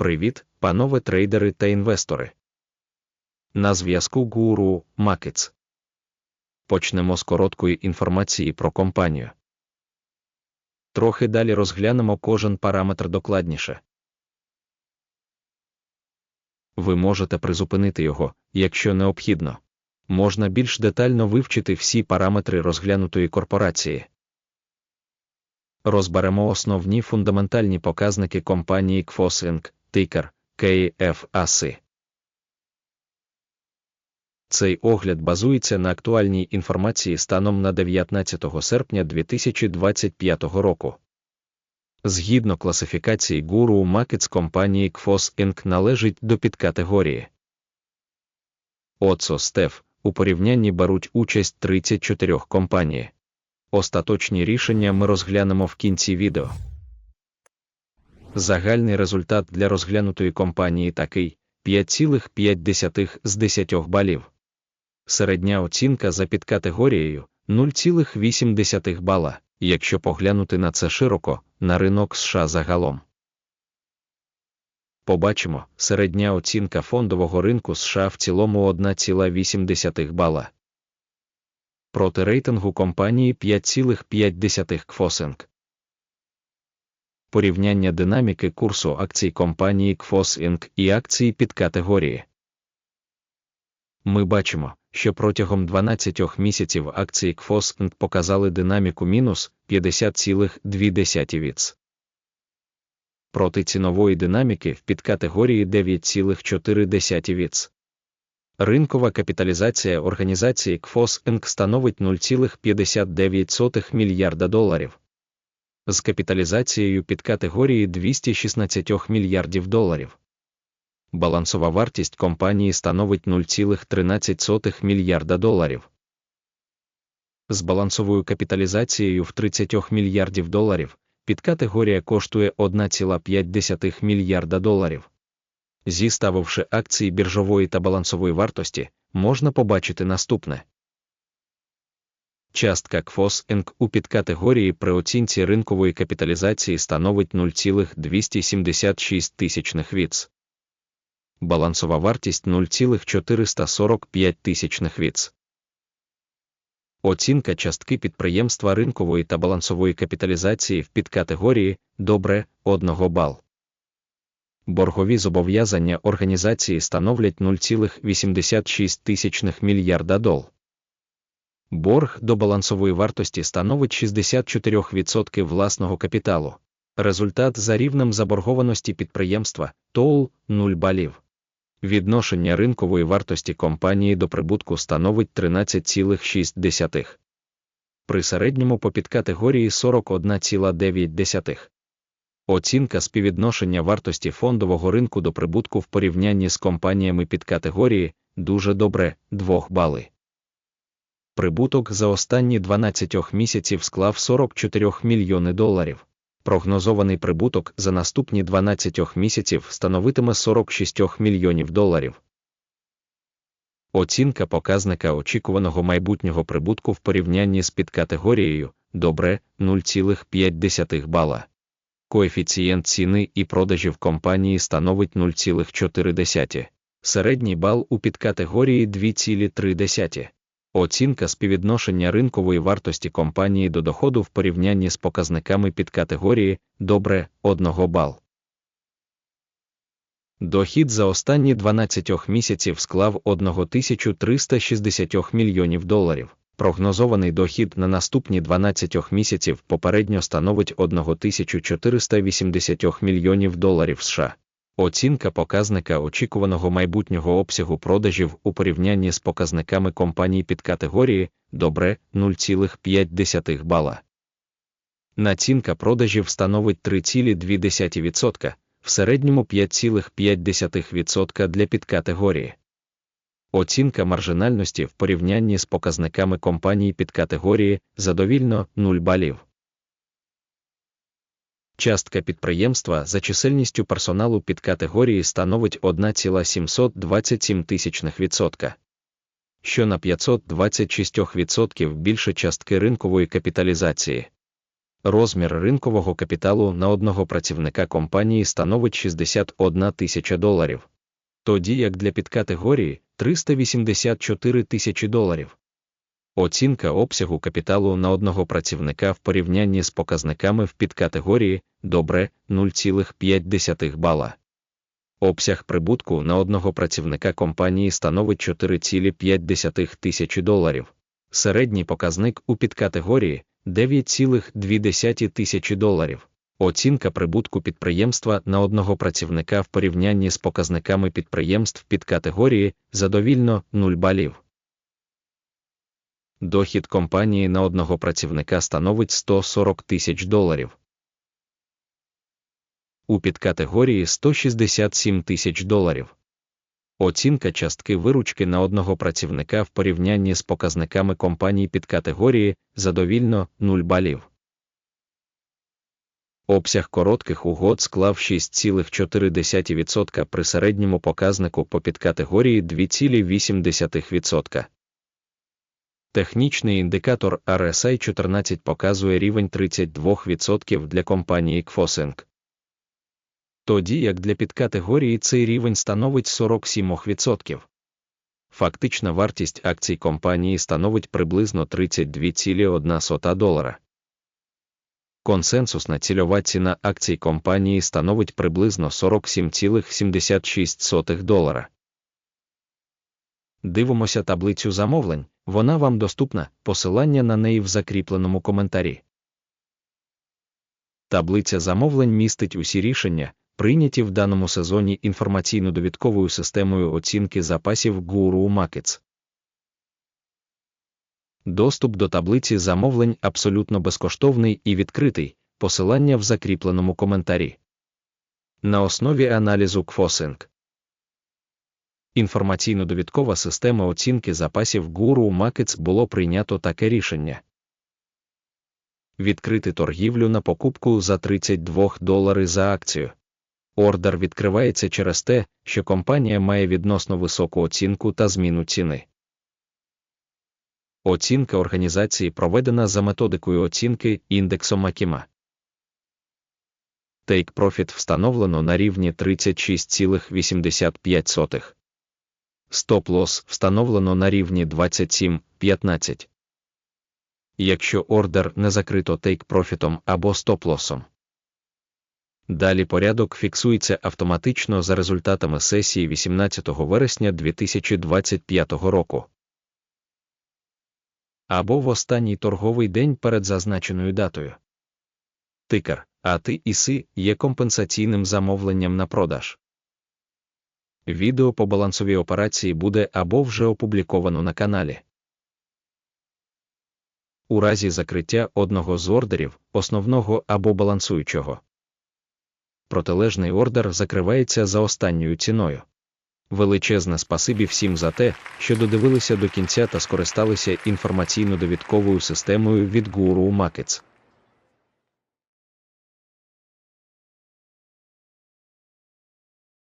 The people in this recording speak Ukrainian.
Привіт, панове трейдери та інвестори. На зв'язку Гуру Макетс. Почнемо з короткої інформації про компанію. Трохи далі розглянемо кожен параметр докладніше. Ви можете призупинити його, якщо необхідно. Можна більш детально вивчити всі параметри розглянутої корпорації. Розберемо основні фундаментальні показники компанії Inc., тикер KFAC. Цей огляд базується на актуальній інформації станом на 19 серпня 2025 року. Згідно класифікації Guru Markets компанії Kfos Inc. належить до підкатегорії. ОЦО Стеф у порівнянні беруть участь 34 компанії. Остаточні рішення ми розглянемо в кінці відео. Загальний результат для розглянутої компанії такий 5,5 з 10 балів. Середня оцінка за підкатегорією 0,8 бала, якщо поглянути на це широко, на ринок США загалом. Побачимо, середня оцінка фондового ринку США в цілому 1,8 бала. Проти рейтингу компанії 5,5 кфосинг. Порівняння динаміки курсу акцій компанії Kfos Inc. і акції під категорії. Ми бачимо, що протягом 12 місяців акції Kfos Inc. показали динаміку мінус 50,2 віц. Проти цінової динаміки в підкатегорії 9,4 віц. Ринкова капіталізація організації Kfos Inc. становить 0,59 мільярда доларів з капіталізацією під категорії 216 мільярдів доларів. Балансова вартість компанії становить 0,13 мільярда доларів. З балансовою капіталізацією в 30 мільярдів доларів підкатегорія коштує 1,5 мільярда доларів. Зіставивши акції біржової та балансової вартості, можна побачити наступне. Частка КФОС Інк у підкатегорії при оцінці ринкової капіталізації становить 0,276 тисячних віц. Балансова вартість 0,445 тисячних віц. Оцінка частки підприємства ринкової та балансової капіталізації в підкатегорії добре 1 бал. Боргові зобов'язання організації становлять 0,86 тисячних мільярда дол. Борг до балансової вартості становить 64% власного капіталу. Результат за рівнем заборгованості підприємства ТОУ 0 балів. Відношення ринкової вартості компанії до прибутку становить 13,6. При середньому по підкатегорії 41,9. Оцінка співвідношення вартості фондового ринку до прибутку в порівнянні з компаніями підкатегорії дуже добре 2 бали прибуток за останні 12 місяців склав 44 мільйони доларів. Прогнозований прибуток за наступні 12 місяців становитиме 46 мільйонів доларів. Оцінка показника очікуваного майбутнього прибутку в порівнянні з підкатегорією добре 0,5 бала. Коефіцієнт ціни і продажів компанії становить 0,4. Середній бал у підкатегорії 2,3. Оцінка співвідношення ринкової вартості компанії до доходу в порівнянні з показниками під категорії добре 1 бал. Дохід за останні 12 місяців склав 1360 мільйонів доларів. Прогнозований дохід на наступні 12 місяців попередньо становить 1480 мільйонів доларів США. Оцінка показника очікуваного майбутнього обсягу продажів у порівнянні з показниками компаній під категорії добре 0,5 бала. Націнка продажів становить 3,2%, в середньому 5,5% для підкатегорії. Оцінка маржинальності в порівнянні з показниками компаній під категорії задовільно 0 балів. Частка підприємства за чисельністю персоналу під категорії становить 1,727 відсотка, що на 526% більше частки ринкової капіталізації. Розмір ринкового капіталу на одного працівника компанії становить 61 тисяча доларів, тоді як для підкатегорії 384 тисячі доларів. Оцінка обсягу капіталу на одного працівника в порівнянні з показниками в підкатегорії добре 0,5 бала. Обсяг прибутку на одного працівника компанії становить 4,5 тисячі доларів. Середній показник у підкатегорії 9,2 тисячі доларів. Оцінка прибутку підприємства на одного працівника в порівнянні з показниками підприємств підкатегорії задовільно 0 балів. Дохід компанії на одного працівника становить 140 тисяч доларів. У підкатегорії 167 тисяч доларів. Оцінка частки виручки на одного працівника в порівнянні з показниками компаній підкатегорії задовільно 0 балів. Обсяг коротких угод склав 6,4% при середньому показнику по підкатегорії 2,8%. Технічний індикатор RSI 14 показує рівень 32% для компанії Kfosing. Тоді як для підкатегорії цей рівень становить 47%. Фактична вартість акцій компанії становить приблизно 32,1 долара. Консенсусна цільова ціна акцій компанії становить приблизно 47,76 долара. Дивимося таблицю замовлень, вона вам доступна, посилання на неї в закріпленому коментарі. Таблиця замовлень містить усі рішення, прийняті в даному сезоні інформаційно-довідковою системою оцінки запасів Guru Markets. Доступ до таблиці замовлень абсолютно безкоштовний і відкритий, посилання в закріпленому коментарі. На основі аналізу Кфосинг. Інформаційно-довідкова система оцінки запасів Guru Markets було прийнято таке рішення. Відкрити торгівлю на покупку за 32 долари за акцію. Ордер відкривається через те, що компанія має відносно високу оцінку та зміну ціни. Оцінка організації проведена за методикою оцінки індексом Акіма. Take Profit встановлено на рівні 36,85. Loss встановлено на рівні 27,15. Якщо ордер не закрито Profit або Loss. Далі порядок фіксується автоматично за результатами сесії 18 вересня 2025 року. Або в останній торговий день перед зазначеною датою. Тикер АТИ ІСИ є компенсаційним замовленням на продаж. Відео по балансовій операції буде або вже опубліковано на каналі. У разі закриття одного з ордерів, основного або балансуючого. Протилежний ордер закривається за останньою ціною. Величезне спасибі всім за те, що додивилися до кінця та скористалися інформаційно-довідковою системою від Guru Markets.